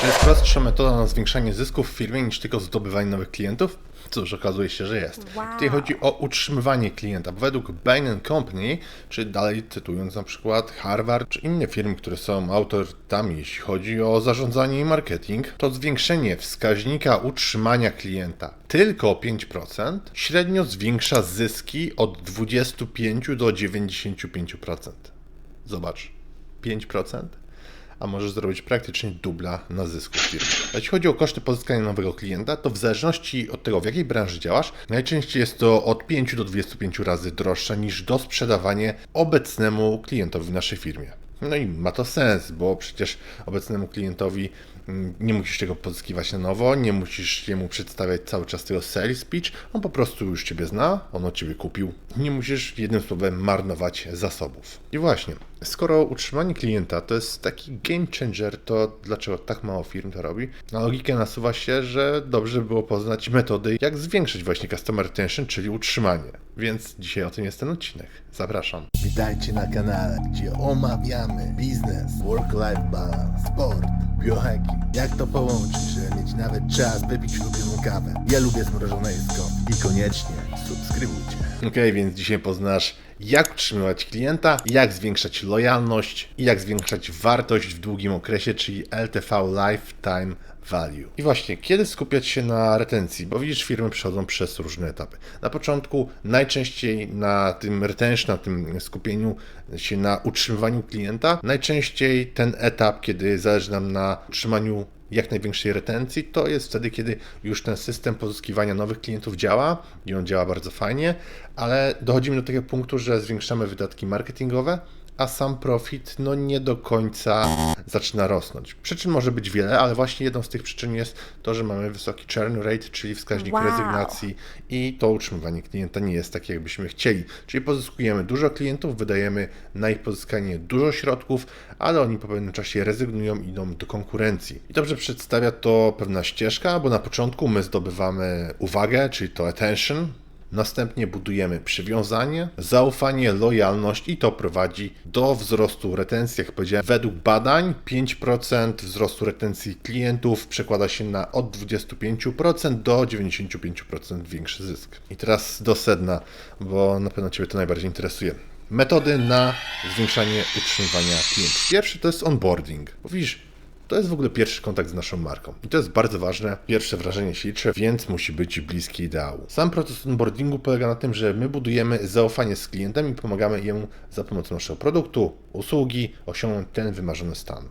Czy jest prostsza metoda na zwiększanie zysków w firmie niż tylko zdobywanie nowych klientów? Cóż, okazuje się, że jest. Wow. Tutaj chodzi o utrzymywanie klienta. Według Bain Company, czy dalej cytując na przykład Harvard, czy inne firmy, które są autorytetami, jeśli chodzi o zarządzanie i marketing, to zwiększenie wskaźnika utrzymania klienta tylko o 5% średnio zwiększa zyski od 25 do 95%. Zobacz, 5%? A możesz zrobić praktycznie dubla na zysku w firmie. Jeśli chodzi o koszty pozyskania nowego klienta, to w zależności od tego, w jakiej branży działasz, najczęściej jest to od 5 do 25 razy droższe niż dosprzedawanie obecnemu klientowi w naszej firmie. No i ma to sens, bo przecież obecnemu klientowi mm, nie musisz tego pozyskiwać na nowo, nie musisz jemu przedstawiać cały czas tego sales speech, on po prostu już Ciebie zna, on od Ciebie kupił. Nie musisz jednym słowem marnować zasobów. I właśnie, skoro utrzymanie klienta to jest taki game changer, to dlaczego tak mało firm to robi? Na logikę nasuwa się, że dobrze by było poznać metody, jak zwiększyć właśnie customer retention, czyli utrzymanie. Więc dzisiaj o tym jest ten odcinek. Zapraszam. Witajcie na kanale, gdzie omawiamy biznes, work-life balance, sport, biohacking. Jak to połączyć, żeby mieć nawet czas wypić ulubioną kawę. Ja lubię zmrożone jedzko i koniecznie subskrybujcie. Ok, więc dzisiaj poznasz, jak utrzymywać klienta, jak zwiększać lojalność i jak zwiększać wartość w długim okresie, czyli LTV Lifetime Value. I właśnie, kiedy skupiać się na retencji? Bo widzisz, firmy przechodzą przez różne etapy. Na początku najczęściej na tym retention, na tym skupieniu się na utrzymywaniu klienta, najczęściej ten etap, kiedy zależy nam na utrzymaniu jak największej retencji, to jest wtedy, kiedy już ten system pozyskiwania nowych klientów działa i on działa bardzo fajnie, ale dochodzimy do takiego punktu, że zwiększamy wydatki marketingowe, a sam profit no nie do końca zaczyna rosnąć. Przyczyn może być wiele, ale właśnie jedną z tych przyczyn jest to, że mamy wysoki churn rate, czyli wskaźnik Wow. rezygnacji i to utrzymywanie klienta nie jest takie, jakbyśmy chcieli. Czyli pozyskujemy dużo klientów, wydajemy na ich pozyskanie dużo środków, ale oni po pewnym czasie rezygnują i idą do konkurencji. I dobrze przedstawia to pewna ścieżka, bo na początku my zdobywamy uwagę, czyli to attention, Następnie budujemy przywiązanie, zaufanie, lojalność i to prowadzi do wzrostu retencji. Jak powiedziałem, według badań 5% wzrostu retencji klientów przekłada się na od 25% do 95% większy zysk. I teraz do sedna, bo na pewno Ciebie to najbardziej interesuje. Metody na zwiększanie utrzymywania klientów. Pierwszy to jest onboarding. Bo widzisz, to jest w ogóle pierwszy kontakt z naszą marką. I to jest bardzo ważne. Pierwsze wrażenie się liczy, więc musi być bliskie ideału. Sam proces onboardingu polega na tym, że my budujemy zaufanie z klientem i pomagamy jemu za pomocą naszego produktu, usługi osiągnąć ten wymarzony stan.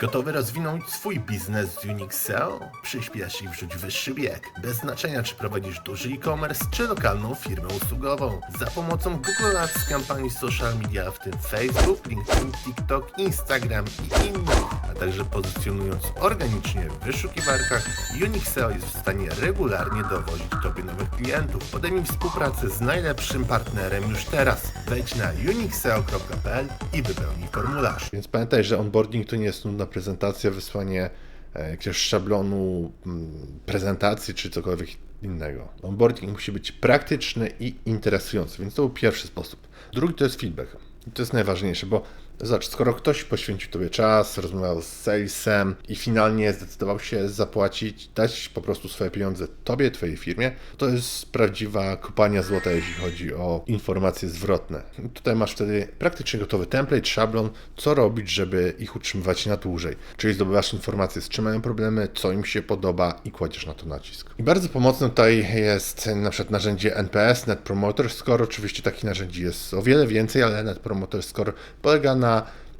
Gotowy rozwinąć swój biznes z Unixel? Przyspiesz i wrzuć wyższy bieg. Bez znaczenia, czy prowadzisz duży e-commerce, czy lokalną firmę usługową. Za pomocą Google Ads, kampanii social media, w tym Facebook, LinkedIn, TikTok, Instagram i innych, a także pozycjonując organicznie w wyszukiwarkach, Unixel jest w stanie regularnie dowozić Tobie nowych klientów. Podejmij współpracę z najlepszym partnerem już teraz. Wejdź na unixel.pl i wypełnij formularz. Więc pamiętaj, że onboarding to nie jest nudna prezentacja, wysłanie e, jakiegoś szablonu mm, prezentacji czy cokolwiek innego. Onboarding musi być praktyczny i interesujący, więc to był pierwszy sposób. Drugi to jest feedback. I to jest najważniejsze, bo zobacz, skoro ktoś poświęcił Tobie czas, rozmawiał z salesem i finalnie zdecydował się zapłacić, dać po prostu swoje pieniądze Tobie, Twojej firmie, to jest prawdziwa kopania złota, jeśli chodzi o informacje zwrotne. Tutaj masz wtedy praktycznie gotowy template, szablon, co robić, żeby ich utrzymywać na dłużej. Czyli zdobywasz informacje, z czym mają problemy, co im się podoba i kładziesz na to nacisk. I bardzo pomocne tutaj jest na przykład narzędzie NPS, Net Promoter Score. Oczywiście takich narzędzi jest o wiele więcej, ale Net Promoter Score polega na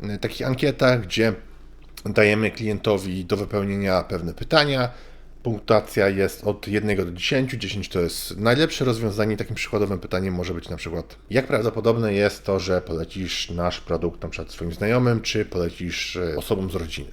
y, takich ankietach, gdzie dajemy klientowi do wypełnienia pewne pytania. Punktacja jest od 1 do 10. 10 to jest najlepsze rozwiązanie. Takim przykładowym pytaniem może być na przykład, jak prawdopodobne jest to, że polecisz nasz produkt na przykład swoim znajomym, czy polecisz e, osobom z rodziny.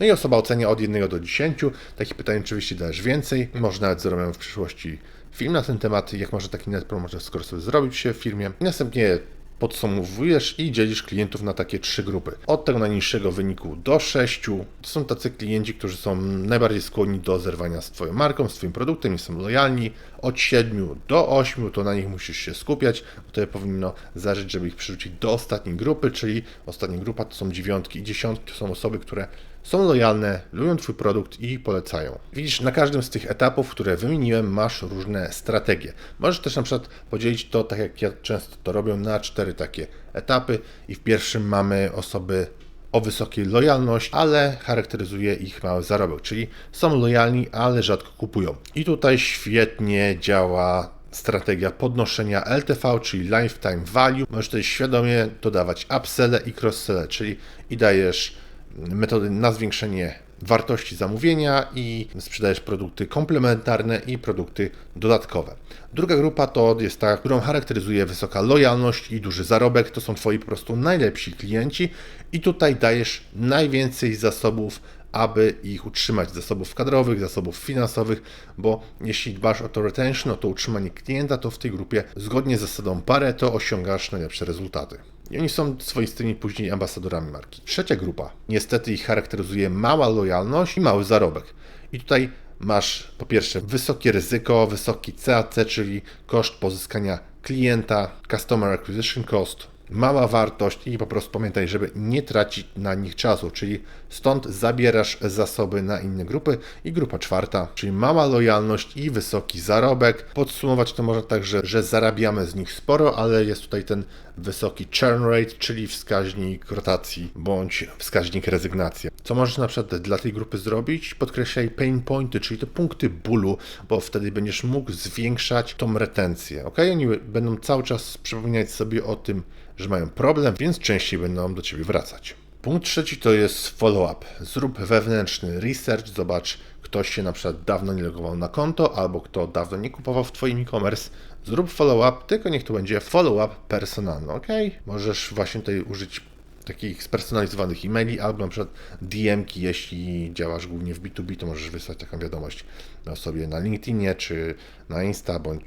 No i osoba ocenia od 1 do 10. Takich pytań oczywiście dajesz więcej. Może nawet zrobimy w przyszłości film na ten temat, jak może taki net promoter score sobie zrobić się w firmie. Następnie podsumowujesz i dzielisz klientów na takie trzy grupy. Od tego najniższego wyniku do sześciu. To są tacy klienci, którzy są najbardziej skłonni do zerwania z Twoją marką, z Twoim produktem i są lojalni. Od siedmiu do ośmiu to na nich musisz się skupiać, bo to powinno zależeć, żeby ich przerzucić do ostatniej grupy, czyli ostatnia grupa to są dziewiątki i dziesiątki to są osoby, które są lojalne, lubią Twój produkt i polecają. Widzisz, na każdym z tych etapów, które wymieniłem, masz różne strategie. Możesz też na przykład podzielić to, tak jak ja często to robię, na cztery takie etapy i w pierwszym mamy osoby o wysokiej lojalności, ale charakteryzuje ich mały zarobek, czyli są lojalni, ale rzadko kupują. I tutaj świetnie działa strategia podnoszenia LTV, czyli Lifetime Value. Możesz tutaj świadomie dodawać upselle i cross-selle, czyli i dajesz metody na zwiększenie wartości zamówienia i sprzedajesz produkty komplementarne i produkty dodatkowe. Druga grupa to jest ta, którą charakteryzuje wysoka lojalność i duży zarobek. To są Twoi po prostu najlepsi klienci i tutaj dajesz najwięcej zasobów aby ich utrzymać, zasobów kadrowych, zasobów finansowych, bo jeśli dbasz o to retention, o to utrzymanie klienta, to w tej grupie zgodnie z zasadą Pareto osiągasz najlepsze rezultaty. I oni są swoistymi później ambasadorami marki. Trzecia grupa, niestety ich charakteryzuje mała lojalność i mały zarobek. I tutaj masz po pierwsze wysokie ryzyko, wysoki CAC, czyli koszt pozyskania klienta, Customer Acquisition Cost, mała wartość i po prostu pamiętaj, żeby nie tracić na nich czasu, czyli stąd zabierasz zasoby na inne grupy i grupa czwarta, czyli mała lojalność i wysoki zarobek. Podsumować to można tak, że, że zarabiamy z nich sporo, ale jest tutaj ten wysoki churn rate, czyli wskaźnik rotacji bądź wskaźnik rezygnacji. Co możesz na przykład dla tej grupy zrobić? Podkreślaj pain pointy, czyli te punkty bólu, bo wtedy będziesz mógł zwiększać tą retencję. Ok? Oni będą cały czas przypominać sobie o tym, że mają problem, więc częściej będą do Ciebie wracać. Punkt trzeci to jest follow-up. Zrób wewnętrzny research, zobacz, ktoś się na przykład dawno nie logował na konto, albo kto dawno nie kupował w Twoim e-commerce. Zrób follow-up, tylko niech to będzie follow-up personalny, ok? Możesz właśnie tutaj użyć takich spersonalizowanych e-maili, albo na przykład DM-ki, jeśli działasz głównie w B2B, to możesz wysłać taką wiadomość osobie na LinkedInie, czy na Insta, bądź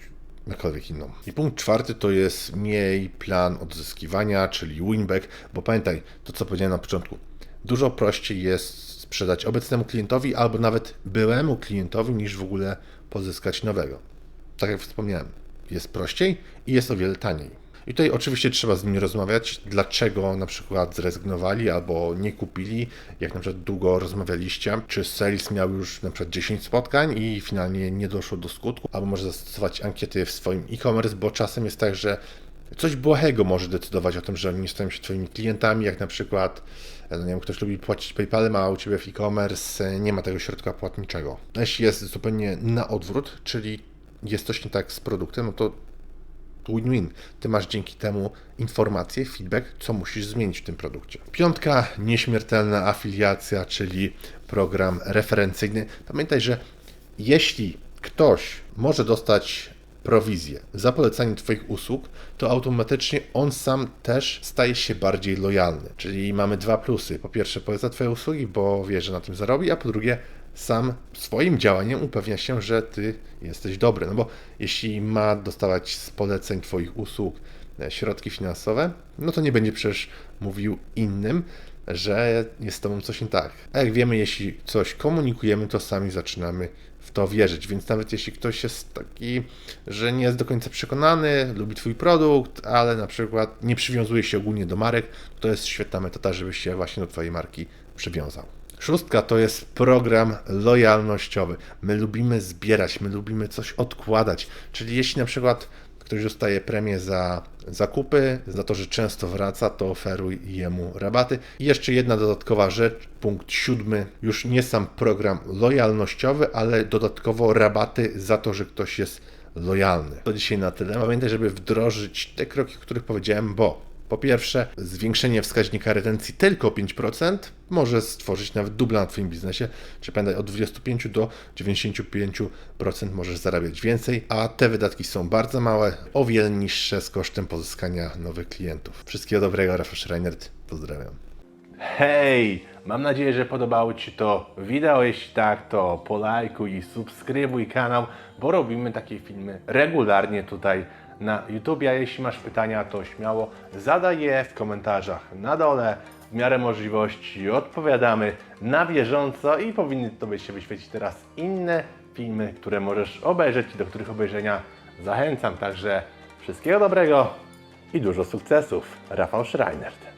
jakkolwiek inną. I punkt czwarty to jest miej plan odzyskiwania, czyli winback, bo pamiętaj to, co powiedziałem na początku. Dużo prościej jest sprzedać obecnemu klientowi albo nawet byłemu klientowi, niż w ogóle pozyskać nowego. Tak jak wspomniałem, jest prościej i jest o wiele taniej. I tutaj oczywiście trzeba z nimi rozmawiać, dlaczego na przykład zrezygnowali albo nie kupili, jak na przykład długo rozmawialiście, czy sales miał już na przykład 10 spotkań i finalnie nie doszło do skutku, albo może zastosować ankiety w swoim e-commerce, bo czasem jest tak, że coś błahego może decydować o tym, że oni nie stają się Twoimi klientami, jak na przykład no nie wiem, ktoś lubi płacić PayPalem, a u Ciebie w e-commerce nie ma tego środka płatniczego. Jeśli jest zupełnie na odwrót, czyli jest coś nie tak z produktem, no to win-win. Ty masz dzięki temu informacje, feedback, co musisz zmienić w tym produkcie. Piątka, nieśmiertelna afiliacja, czyli program referencyjny. Pamiętaj, że jeśli ktoś może dostać prowizję za polecanie Twoich usług, to automatycznie on sam też staje się bardziej lojalny. Czyli mamy dwa plusy. Po pierwsze, poleca Twoje usługi, bo wie, że na tym zarobi, a po drugie, sam swoim działaniem upewnia się, że Ty jesteś dobry. No bo jeśli ma dostawać z poleceń Twoich usług e, środki finansowe, no to nie będzie przecież mówił innym, że jest z Tobą coś nie tak. A jak wiemy, jeśli coś komunikujemy, to sami zaczynamy w to wierzyć. Więc nawet jeśli ktoś jest taki, że nie jest do końca przekonany, lubi Twój produkt, ale na przykład nie przywiązuje się ogólnie do marek, to jest świetna metoda, żeby się właśnie do Twojej marki przywiązał. Szóstka to jest program lojalnościowy. My lubimy zbierać, my lubimy coś odkładać. Czyli jeśli na przykład ktoś dostaje premię za zakupy, za to, że często wraca, to oferuj jemu rabaty. I jeszcze jedna dodatkowa rzecz, punkt siódmy, już nie sam program lojalnościowy, ale dodatkowo rabaty za to, że ktoś jest lojalny. To dzisiaj na tyle. Pamiętaj, żeby wdrożyć te kroki, o których powiedziałem, bo po pierwsze, zwiększenie wskaźnika retencji tylko o 5% może stworzyć nawet dubla na Twoim biznesie, czy pamiętaj, od 25 do 95% możesz zarabiać więcej, a te wydatki są bardzo małe, o wiele niższe z kosztem pozyskania nowych klientów. Wszystkiego dobrego, Rafał Schreinert, pozdrawiam. Hej! Mam nadzieję, że podobało Ci to wideo. Jeśli tak, to polajkuj i subskrybuj kanał, bo robimy takie filmy regularnie tutaj na YouTube. A jeśli masz pytania, to śmiało zadaj je w komentarzach na dole. W miarę możliwości odpowiadamy na bieżąco i powinny Tobie się wyświecić teraz inne filmy, które możesz obejrzeć i do których obejrzenia zachęcam. Także wszystkiego dobrego i dużo sukcesów. Rafał Schreinert.